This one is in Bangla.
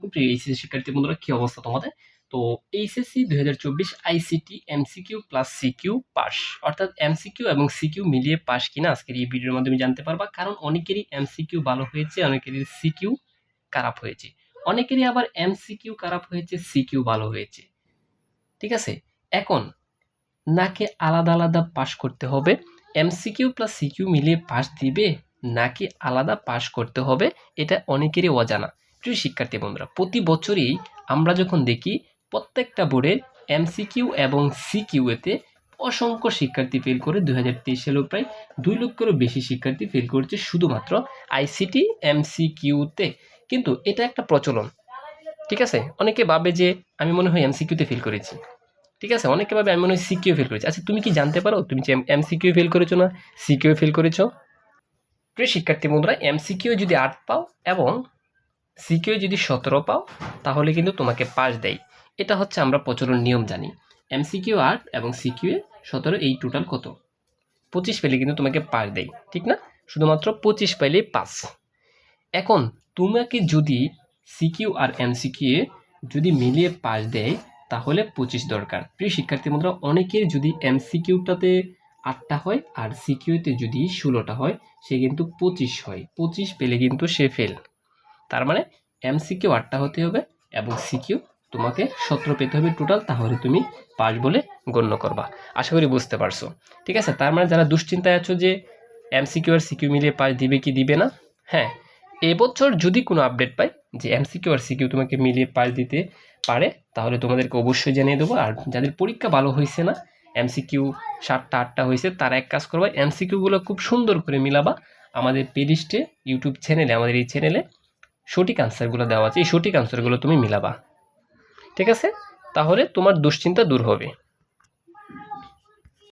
এইচএসসি শিক্ষার্থী বন্ধুরা কি অবস্থা তোমাদের তো এইচএসসি দুই হাজার চব্বিশ ICT MCQ plus CQ pass অর্থাৎ এমসিকিউ এবং সিকিউ মিলিয়ে পাস কিনা আজকের এই ভিডিওর মাধ্যমে জানতে পারবা কারণ অনেকেরই এমসিকিউ ভালো হয়েছে অনেকেরই সিকিউ খারাপ হয়েছে অনেকেরই আবার এমসিকিউ খারাপ হয়েছে সিকিউ ভালো হয়েছে ঠিক আছে এখন নাকি আলাদা আলাদা পাস করতে হবে এমসিকিউ প্লাস সিকিউ মিলিয়ে পাস দিবে নাকি আলাদা পাস করতে হবে এটা অনেকেরই অজানা প্রিয় শিক্ষার্থী বন্ধুরা, প্রতি বছরই আমরা যখন দেখি প্রত্যেকটা বোর্ডের এমসিকিউ এবং সিকিউতে অসংখ্য শিক্ষার্থী ফেল করে দুই হাজার তেইশ সালেও প্রায় দুই লক্ষেরও বেশি শিক্ষার্থী ফেল করছে শুধুমাত্র আইসিটি এমসিকিউতে কিন্তু এটা একটা প্রচলন, ঠিক আছে? অনেকে ভাবে যে আমি মনে হয় এমসিকিউতে ফেল করেছি, ঠিক আছে? অনেকে ভাবে আমি মনে হয় সিকিউ ফেল করেছি। আচ্ছা তুমি কি জানতে পারো? তুমি যে এমসিকিউ ফেল করেছ না সিকিউ ফেল করেছ? প্রিয় শিক্ষার্থী বন্ধুরা এমসিকিউ যদি আট পাও এবং সিকিউ যদি সতেরো পাও, তাহলে কিন্তু তোমাকে পাস দেয়। এটা হচ্ছে আমরা প্রচলন নিয়ম জানি। এমসিকিউ আট এবং সিকিউ এ সতেরো, এই টোটাল কত? পঁচিশ পেলে কিন্তু তোমাকে পাস দেয়, ঠিক না? শুধুমাত্র পঁচিশ পাইলেই পাস। এখন তোমাকে যদি সিকিউ আর এমসিকিউ যদি মিলিয়ে পাস দেয়, তাহলে পঁচিশ দরকার। প্রিয় শিক্ষার্থী বন্ধুরা, অনেকের যদি এমসিকিউটাতে আটটা হয় আর সিকিউতে যদি ষোলোটা হয়, সে কিন্তু পঁচিশ হয়। পঁচিশ পেলে কিন্তু সে ফেল তার মানে এমসিকিউ আটটা হতে হবে এবং সিকিউ তোমাকে সতেরো পেতে হবে টোটাল তাহলে তুমি পাস বলে গণ্য করবা। আশা করি বুঝতে পারছ। ঠিক আছে, তার মানে যারা দুশ্চিন্তায় আছো যে এমসিকিউ আর সিকিউ মিলিয়ে পাস দিবে কি দিবে না হ্যাঁ এবছর যদি কোনো আপডেট পাই যে এমসিকিউ আর সিকিউ তোমাকে মিলিয়ে পাস দিতে পারে, তাহলে তোমাদেরকে অবশ্যই জানিয়ে দেবো। আর যাদের পরীক্ষা ভালো হয়েছে না এমসিকিউ সাতটা, আটটা হয়েছে, তারা এক কাজ করবা এমসিকিউগুলো খুব সুন্দর করে মিলাবা আমাদের প্লেলিস্টে ইউটিউব চ্যানেলে আমাদের এই চ্যানেলে সঠিক আনসারগুলো দেওয়া আছে, এই সঠিক আনসারগুলো তুমি মিলাবা। ঠিক আছে? তাহলে তোমার দুশ্চিন্তা দূর হবে।